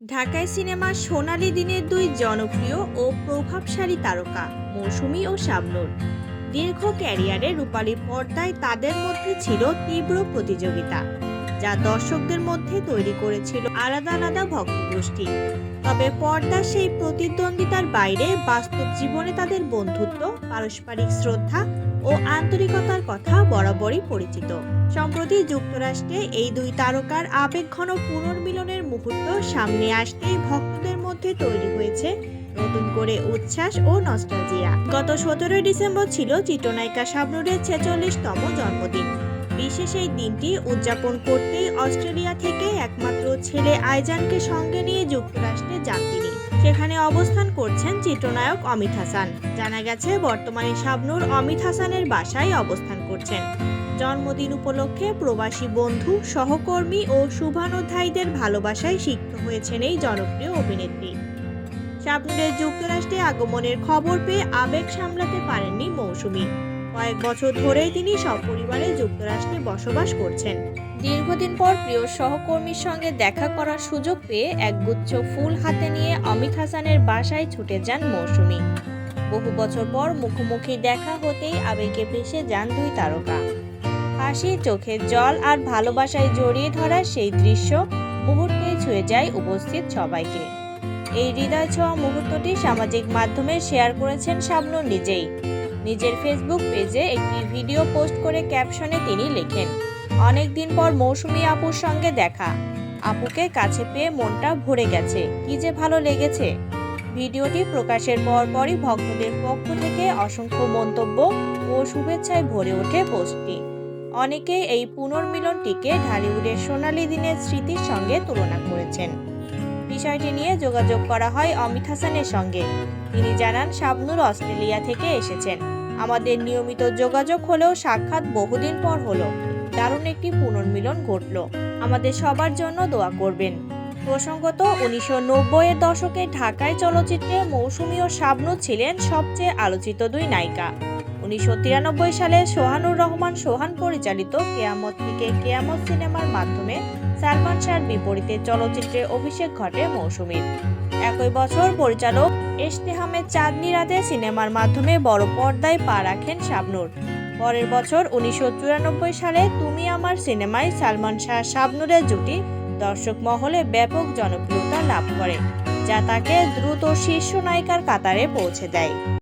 ঢাকায় সিনেমা সোনালি দিনের দুই জনপ্রিয় ও প্রভাবশালী তারকা মৌসুমী ও শাবনুর। দীর্ঘ ক্যারিয়ারে রূপালী পর্দায় তাদের মধ্যে ছিল তীব্র প্রতিযোগিতা। যা দর্শকদের মধ্যে তৈরি করেছিল আলাদা আলাদা ভক্তগোষ্ঠী। তবে পর্দার সেই প্রতিদ্বন্দ্বিতার বাইরে বাস্তব জীবনে তাদের বন্ধুত্ব, পারস্পরিক শ্রদ্ধা ও আন্তরিকতার কথা বরাবরই পরিচিত। সম্প্রতি যুক্তরাষ্ট্রে এই দুই তারকার আবেগঘন পুনর্মিলনের মুহূর্ত সামনে আসতেই ভক্তদের মধ্যে তৈরি হয়েছে নতুন করে উচ্ছ্বাস ও নস্টালজিয়া। গত সতেরোই ডিসেম্বর ছিল চিত্রনায়িকা শাবনুরের ছেচল্লিশতম জন্মদিন। বিশেষ এই দিনটি উদযাপন করতেই অস্ট্রেলিয়া থেকে একমাত্র ছেলে আইজানকে সঙ্গে নিয়ে যুক্তরাষ্ট্রে যান তিনি। সেখানে অবস্থান করছেন চিত্রনায়ক অমিত হাসান। জানা গেছে, বর্তমানে শাবনুর অমিত হাসানের বাসায় অবস্থান করছেন। জন্মদিন উপলক্ষে প্রবাসী বন্ধু, সহকর্মী ও শুভানুধ্যায়ীদের ভালোবাসায় সিক্ত হয়েছেন এই জনপ্রিয় অভিনেত্রী। শাবনুরের যুক্তরাষ্ট্রে আগমনের খবর পেয়ে আবেগ সামলাতে পারেননি মৌসুমী। কয়েক বছর ধরেই তিনি সপরিবারে যুক্তরাষ্ট্রে বসবাস করছেন। দীর্ঘদিন পর প্রিয় সহকর্মীর সঙ্গে দেখা করার সুযোগ পেয়ে একগুচ্ছ ফুল হাতে নিয়ে অমিত হাসানের বাসায় ছুটে যান মৌসুমি। বহু বছর পর মুখোমুখি দেখা হতেই আবেগে ভেসে যান দুই তারকা। হাসি চোখে জল আর ভালোবাসায় জড়িয়ে ধরা সেই দৃশ্য মুহূর্তে ছুঁয়ে যায় উপস্থিত সবাইকে। এই হৃদয় ছোঁয়া মুহূর্তটি সামাজিক মাধ্যমে শেয়ার করেছেন শাবনূর নিজেই। নিজের ফেসবুক পেজে একটি ভিডিও পোস্ট করে ক্যাপশনে তিনি লেখেন অনেক দিন পর মৌসুমী আপুর সঙ্গে দেখা। আপুকে কাছে পেয়ে মনটা ভরে গেছে। কি যে ভালো লেগেছে। ভিডিওটি প্রকাশের পরপরই ভক্তদের পক্ষ থেকে অসংখ্য মন্তব্য ও শুভেচ্ছায় ভরে ওঠে পোস্টটি। অনেকে এই পুনর্মিলনটিকে ঢালিউডের সোনালি দিনের স্মৃতির সঙ্গে তুলনা করেছেন। বিষয়টি নিয়ে যোগাযোগ করা হয় অমিত হাসানের সঙ্গে। তিনি জানান, শাবনুর অস্ট্রেলিয়া থেকে এসেছেন। আমাদের নিয়মিত যোগাযোগ হলেও সাক্ষাৎ বহুদিন পর হলো। দারুণ একটি পুনর্মিলন ঘটল। আমাদের সবার জন্য দোয়া করবেন। প্রসঙ্গত, উনিশশো নব্বইয়ের দশকে ঢাকায় চলচ্চিত্রে মৌসুমী ও শাবনূর ছিলেন সবচেয়ে আলোচিত দুই নায়িকা। উনিশশো তিরানব্বই সালে সোহানুর রহমান সোহান পরিচালিত কেয়ামত থেকে কেয়ামত সিনেমার মাধ্যমে সালমান শাহর বিপরীতে চলচ্চিত্রে অভিষেক ঘটে মৌসুমীর একই বছর পরিচালক এশতেহামের চাঁদনি রাতে সিনেমার মাধ্যমে বড় পর্দায় পা রাখেন শাবনূর। পরের বছর উনিশশো চুরানব্বই সালে তুমি আমার সিনেমায় সালমান শাহ শাবনূরের জুটি দর্শক মহলে ব্যাপক জনপ্রিয়তা লাভ করে, যা তাকে দ্রুত শীর্ষ নায়িকার কাতারে পৌঁছে দেয়।